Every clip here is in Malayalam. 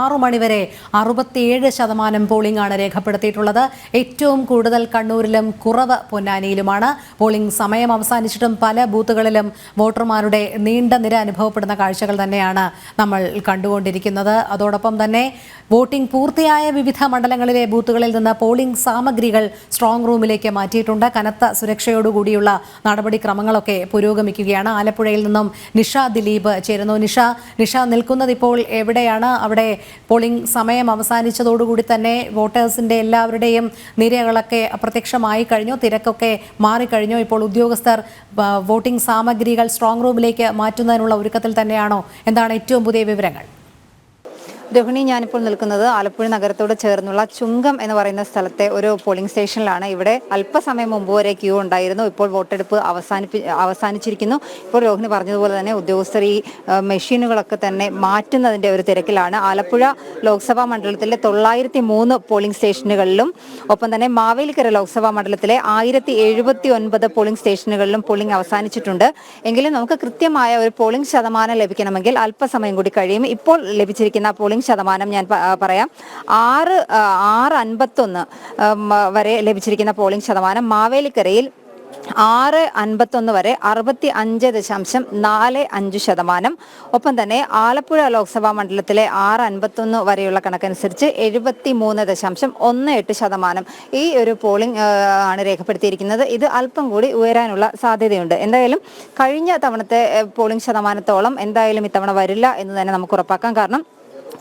ആറു മണിവരെ അറുപത്തിയേഴ് ശതമാനം പോളിംഗ് ആണ് രേഖപ്പെടുത്തിയിട്ടുള്ളത്. ഏറ്റവും കൂടുതൽ കണ്ണൂരിലും കുറവ് പൊന്നാനിയിലുമാണ്. പോളിംഗ് സമയം അവസാനിച്ചിട്ടും പല ബൂത്തുകളിലും വോട്ടർമാരുടെ നീണ്ട നിര അനുഭവപ്പെടുന്ന കാഴ്ചകൾ തന്നെയാണ് നമ്മൾ കണ്ടുകൊണ്ടിരിക്കുന്നത്. അതോടൊപ്പം തന്നെ വോട്ടിംഗ് പൂർത്തിയായ വിവിധ മണ്ഡലങ്ങളിലെ ബൂത്തുകളിൽ നിന്ന് പോളിംഗ് സാമഗ്രികൾ സ്ട്രോങ് റൂമിലേക്ക് മാറ്റിയിട്ടുണ്ട്. കനത്ത സുരക്ഷയോടുകൂടിയുള്ള നടപടിക്രമങ്ങളൊക്കെ പുരോഗമിക്കുകയാണ്. ആലപ്പുഴയിൽ നിന്നും നിഷ ദിലീപ് ചേരുന്നു. നിഷ നിഷ നിൽക്കുന്നത് ഇപ്പോൾ എവിടെയാണ്? അവിടെ പോളിംഗ് സമയം അവസാനിച്ചതോടുകൂടി തന്നെ വോട്ടേഴ്സിന്റെ എല്ലാവരുടെയും നിരകളൊക്കെ അപ്രത്യക്ഷമായി കഴിഞ്ഞു തിരക്കൊക്കെ മാറിക്കഴിഞ്ഞു ഇപ്പോൾ ഉദ്യോഗസ്ഥർ വോട്ടിംഗ് സാമഗ്രികൾ സ്ട്രോങ് റൂമിലേക്ക് മാറ്റുന്നതിനുള്ള ഒരുക്കത്തിൽ തന്നെയാണോ? എന്താണ് ഏറ്റവും പുതിയ വിവരങ്ങൾ? രോഹിണി ഞാനിപ്പോൾ നിൽക്കുന്നത് ആലപ്പുഴ നഗരത്തോട് ചേർന്നുള്ള ചുങ്കം എന്ന് പറയുന്ന സ്ഥലത്തെ ഒരു പോളിംഗ് സ്റ്റേഷനിലാണ്. ഇവിടെ അല്പസമയം മുമ്പ് വരെ ക്യൂ ഉണ്ടായിരുന്നു. ഇപ്പോൾ വോട്ടെടുപ്പ് അവസാനിപ്പി അവസാനിച്ചിരിക്കുന്നു. ഇപ്പോൾ രോഹിണി പറഞ്ഞതുപോലെ തന്നെ ഉദ്യോഗസ്ഥർ ഈ മെഷീനുകളൊക്കെ തന്നെ മാറ്റുന്നതിന്റെ ഒരു തിരക്കിലാണ്. ആലപ്പുഴ ലോക്സഭാ മണ്ഡലത്തിലെ തൊള്ളായിരത്തി മൂന്ന് പോളിംഗ് സ്റ്റേഷനുകളിലും ഒപ്പം തന്നെ മാവേലിക്കര ലോക്സഭാ മണ്ഡലത്തിലെ ആയിരത്തി എഴുപത്തി ഒൻപത് പോളിംഗ് സ്റ്റേഷനുകളിലും പോളിംഗ് അവസാനിച്ചിട്ടുണ്ട്. എങ്കിലും നമുക്ക് കൃത്യമായ ഒരു പോളിംഗ് ശതമാനം ലഭിക്കണമെങ്കിൽ അല്പസമയം കൂടി കഴിയും. ഇപ്പോൾ ലഭിച്ചിരിക്കുന്ന പോളിംഗ് ശതമാനം ഞാൻ പറയാം. ആറ് ആറ് അൻപത്തൊന്ന് വരെ ലഭിച്ചിരിക്കുന്ന പോളിംഗ് ശതമാനം മാവേലിക്കരയിൽ ആറ് അൻപത്തൊന്ന് വരെ അറുപത്തി അഞ്ച് ദശാംശം നാല് അഞ്ച് ശതമാനം. ഒപ്പം തന്നെ ആലപ്പുഴ ലോക്സഭാ മണ്ഡലത്തിലെ ആറ് അൻപത്തൊന്ന് വരെയുള്ള കണക്കനുസരിച്ച് എഴുപത്തി മൂന്ന് ദശാംശം ഒന്ന് എട്ട് ശതമാനം ഈ ഒരു പോളിംഗ് ആണ് രേഖപ്പെടുത്തിയിരിക്കുന്നത്. ഇത് അല്പം കൂടി ഉയരാനുള്ള സാധ്യതയുണ്ട്. എന്തായാലും കഴിഞ്ഞ തവണത്തെ പോളിംഗ് ശതമാനത്തോളം എന്തായാലും ഇത്തവണ വരില്ല എന്ന് തന്നെ നമുക്ക് ഉറപ്പാക്കാം. കാരണം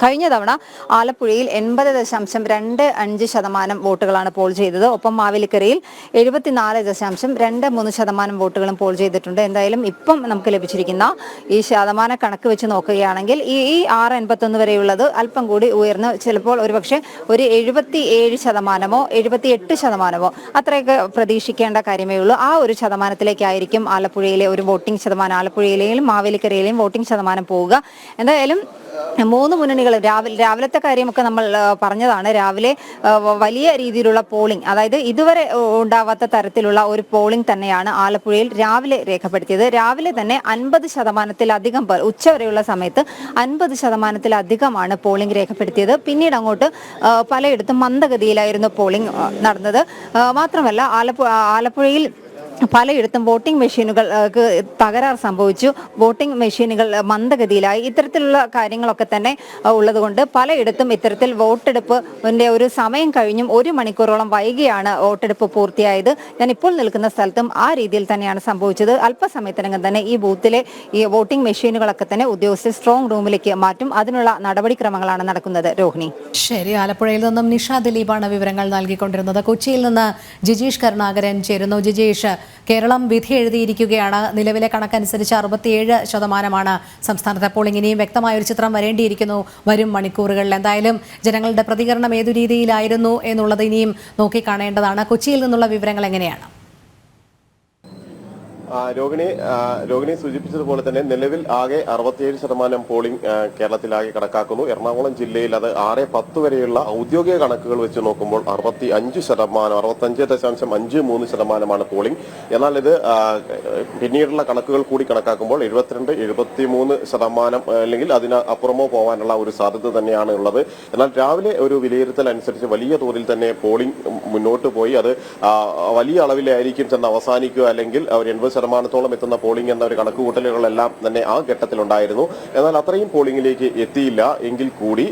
കഴിഞ്ഞ തവണ ആലപ്പുഴയിൽ എൺപത് ദശാംശം രണ്ട് അഞ്ച് ശതമാനം വോട്ടുകളാണ് പോൾ ചെയ്തത്. ഒപ്പം മാവേലിക്കരയിൽ എഴുപത്തിനാല് ദശാംശം രണ്ട് മൂന്ന് ശതമാനം വോട്ടുകളും പോൾ ചെയ്തിട്ടുണ്ട്. എന്തായാലും ഇപ്പം നമുക്ക് ലഭിച്ചിരിക്കുന്ന ഈ ശതമാന കണക്ക് വെച്ച് നോക്കുകയാണെങ്കിൽ ഈ ഈ ആറ് എൺപത്തൊന്ന് വരെയുള്ളത് അല്പം കൂടി ഉയർന്ന് ചിലപ്പോൾ ഒരുപക്ഷെ ഒരു എഴുപത്തി ഏഴ് ശതമാനമോ എഴുപത്തി എട്ട് ശതമാനമോ അത്രയൊക്കെ പ്രതീക്ഷിക്കേണ്ട കാര്യമേ ഉള്ളൂ. ആ ഒരു ശതമാനത്തിലേക്കായിരിക്കും ആലപ്പുഴയിലെ ഒരു വോട്ടിംഗ് ശതമാനം ആലപ്പുഴയിലെയും മാവേലിക്കരയിലെയും വോട്ടിംഗ് ശതമാനം പോവുക. എന്തായാലും മൂന്ന് മുന്നണികൾ രാവിലെ രാവിലത്തെ കാര്യമൊക്കെ നമ്മൾ പറഞ്ഞതാണ്. രാവിലെ വലിയ രീതിയിലുള്ള പോളിംഗ് അതായത് ഇതുവരെ ഉണ്ടാവാത്ത തരത്തിലുള്ള ഒരു പോളിംഗ് തന്നെയാണ് ആലപ്പുഴയിൽ രാവിലെ രേഖപ്പെടുത്തിയത്. രാവിലെ തന്നെ അൻപത് ശതമാനത്തിലധികം പേർ ഉച്ചവരെയുള്ള സമയത്ത് അൻപത് ശതമാനത്തിലധികമാണ് പോളിംഗ് രേഖപ്പെടുത്തിയത്. പിന്നീട് അങ്ങോട്ട് പലയിടത്തും മന്ദഗതിയിലായിരുന്നു പോളിംഗ് നടന്നത്. മാത്രമല്ല ആലപ്പുഴ ആലപ്പുഴയിൽ പലയിടത്തും വോട്ടിംഗ് മെഷീനുകൾക്ക് തകരാർ സംഭവിച്ചു. വോട്ടിംഗ് മെഷീനുകൾ മന്ദഗതിയിലായി. ഇത്തരത്തിലുള്ള കാര്യങ്ങളൊക്കെ തന്നെ ഉള്ളതുകൊണ്ട് പലയിടത്തും ഇത്തരത്തിൽ വോട്ടെടുപ്പിന്റെ ഒരു സമയം കഴിഞ്ഞും ഒരു മണിക്കൂറോളം വൈകിയാണ് വോട്ടെടുപ്പ് പൂർത്തിയായത്. ഞാൻ ഇപ്പോൾ നിൽക്കുന്ന സ്ഥലത്തും ആ രീതിയിൽ തന്നെയാണ് സംഭവിച്ചത്. അല്പസമയത്തിനകം തന്നെ ഈ ബൂത്തിലെ ഈ വോട്ടിംഗ് മെഷീനുകളൊക്കെ തന്നെ ഉദ്യോഗസ്ഥർ സ്ട്രോങ് റൂമിലേക്ക് മാറ്റും. അതിനുള്ള നടപടിക്രമങ്ങളാണ് നടക്കുന്നത്. രോഹിണി. ശരി ആലപ്പുഴയിൽ നിന്നും നിഷ ദിലീപാണ് വിവരങ്ങൾ നൽകിക്കൊണ്ടിരുന്നത്. കൊച്ചിയിൽ നിന്ന് ജിജീഷ് കരുണാകരൻ ചേരുന്നു. ജിജീഷ് കേരളം വിധി എഴുതിയിരിക്കുകയാണ്. നിലവിലെ കണക്കനുസരിച്ച് അറുപത്തിയേഴ് ശതമാനമാണ് സംസ്ഥാനത്തെ അപ്പോൾ ഇനിയും വ്യക്തമായ ഒരു ചിത്രം വരേണ്ടിയിരിക്കുന്നു വരും മണിക്കൂറുകളിൽ. എന്തായാലും ജനങ്ങളുടെ പ്രതികരണം ഏതു രീതിയിലായിരുന്നു എന്നുള്ളത് ഇനിയും നോക്കിക്കാണേണ്ടതാണ്. കൊച്ചിയിൽ നിന്നുള്ള വിവരങ്ങൾ എങ്ങനെയാണ്? രോഹിണി രോഹിണി സൂചിപ്പിച്ചതുപോലെ തന്നെ നിലവിൽ ആകെ അറുപത്തിയേഴ് ശതമാനം പോളിംഗ് കേരളത്തിലാകെ കണക്കാക്കുന്നു. എറണാകുളം ജില്ലയിൽ അത് ആറ് പത്ത് വരെയുള്ള ഔദ്യോഗിക കണക്കുകൾ വെച്ച് നോക്കുമ്പോൾ അറുപത്തി അഞ്ച് ശതമാനം അറുപത്തഞ്ച് ദശാംശം അഞ്ച് മൂന്ന് ശതമാനമാണ് പോളിംഗ് എന്നാൽ ഇത് പിന്നീടുള്ള കണക്കുകൾ കൂടി കണക്കാക്കുമ്പോൾ എഴുപത്തിരണ്ട് എഴുപത്തി മൂന്ന് ശതമാനം അല്ലെങ്കിൽ അതിന് അപ്പുറമോ പോകാനുള്ള ഒരു സാധ്യത തന്നെയാണ് ഉള്ളത്. എന്നാൽ രാവിലെ ഒരു വിലയിരുത്തൽ അനുസരിച്ച് വലിയ തോതിൽ തന്നെ പോളിംഗ് മുന്നോട്ട് പോയി. അത് വലിയ അളവിലായിരിക്കും ചെന്ന് അവസാനിക്കുക അല്ലെങ്കിൽ അവർ എൺപത് ശതമാനത്തോളം എത്തുന്ന പോളിംഗ് എന്ന ഒരു കണക്കുകൂട്ടലുകളെല്ലാം തന്നെ ആ ഘട്ടത്തിലുണ്ടായിരുന്നു. എന്നാൽ അത്രയും പോളിംഗിലേക്ക് എത്തിയില്ല. എങ്കിൽ കൂടി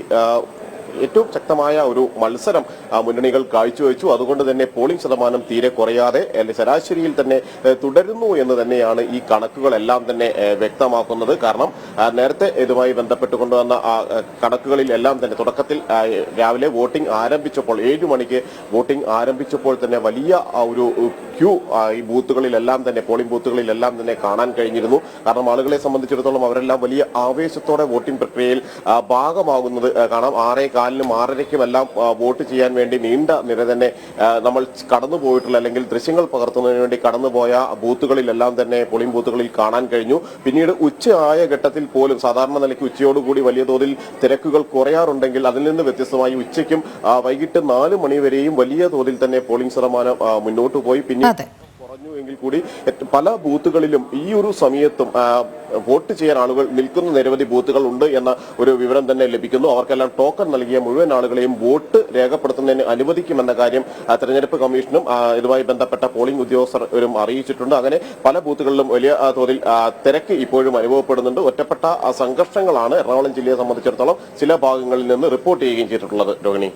ഏറ്റവും ശക്തമായ ഒരു മത്സരം മുന്നണികൾ കാഴ്ചവെച്ചു. അതുകൊണ്ട് തന്നെ പോളിംഗ് ശതമാനം തീരെ കുറയാതെ ശരാശരിയിൽ തന്നെ തുടരുന്നു എന്ന് തന്നെയാണ് ഈ കണക്കുകളെല്ലാം തന്നെ വ്യക്തമാക്കുന്നത്. കാരണം നേരത്തെ ഇതുമായി ബന്ധപ്പെട്ട് കൊണ്ടുവന്ന കണക്കുകളിൽ എല്ലാം തന്നെ തുടക്കത്തിൽ രാവിലെ വോട്ടിംഗ് ആരംഭിച്ചപ്പോൾ ഏഴു മണിക്ക് വോട്ടിംഗ് ആരംഭിച്ചപ്പോൾ തന്നെ വലിയ ഒരു ക്യൂ ഈ ബൂത്തുകളിലെല്ലാം തന്നെ പോളിംഗ് ബൂത്തുകളിലെല്ലാം തന്നെ കാണാൻ കഴിഞ്ഞിരുന്നു. കാരണം ആളുകളെ സംബന്ധിച്ചിടത്തോളം അവരെല്ലാം വലിയ ആവേശത്തോടെ വോട്ടിംഗ് പ്രക്രിയയിൽ ഭാഗമാകുന്നത് കാണാം. ആറേ കാലിനും ആറരയ്ക്കും എല്ലാം വോട്ട് ചെയ്യാൻ വേണ്ടി നീണ്ട നിര തന്നെ നമ്മൾ കടന്നു പോയിട്ടുള്ള അല്ലെങ്കിൽ ദൃശ്യങ്ങൾ പകർത്തുന്നതിന് വേണ്ടി കടന്നുപോയ ബൂത്തുകളിലെല്ലാം തന്നെ പോളിംഗ് ബൂത്തുകളിൽ കാണാൻ കഴിഞ്ഞു. പിന്നീട് ഉച്ച ആയ ഘട്ടത്തിൽ പോലും സാധാരണ നിലയ്ക്ക് ഉച്ചയോടുകൂടി വലിയ തോതിൽ തിരക്കുകൾ കുറയാറുണ്ടെങ്കിൽ അതിൽ നിന്ന് വ്യത്യസ്തമായി ഉച്ചയ്ക്കും വൈകിട്ട് നാല് മണി വരെയും വലിയ തോതിൽ തന്നെ പോളിംഗ് ശതമാനം മുന്നോട്ട് പോയി. കുറഞ്ഞു എങ്കിൽ കൂടി പല ബൂത്തുകളിലും ഈ ഒരു സമയത്തും വോട്ട് ചെയ്യാൻ ആളുകൾ നിൽക്കുന്ന നിരവധി ബൂത്തുകൾ ഉണ്ട് എന്ന ഒരു വിവരം തന്നെ ലഭിക്കുന്നു. അവർക്കെല്ലാം ടോക്കൺ നൽകിയ മുഴുവൻ ആളുകളെയും വോട്ട് രേഖപ്പെടുത്തുന്നതിന് അനുവദിക്കുമെന്ന കാര്യം തെരഞ്ഞെടുപ്പ് കമ്മീഷനും ഇതുമായി ബന്ധപ്പെട്ട പോളിംഗ് ഉദ്യോഗസ്ഥരും അറിയിച്ചിട്ടുണ്ട്. അങ്ങനെ പല ബൂത്തുകളിലും വലിയ തോതിൽ തിരക്ക് ഇപ്പോഴും അനുഭവപ്പെടുന്നുണ്ട്. ഒറ്റപ്പെട്ട സംഘർഷങ്ങളാണ് എറണാകുളം ജില്ലയെ സംബന്ധിച്ചിടത്തോളം ചില ഭാഗങ്ങളിൽ നിന്ന് റിപ്പോർട്ട് ചെയ്യുകയും ചെയ്തിട്ടുള്ളത്. രോഹിണി.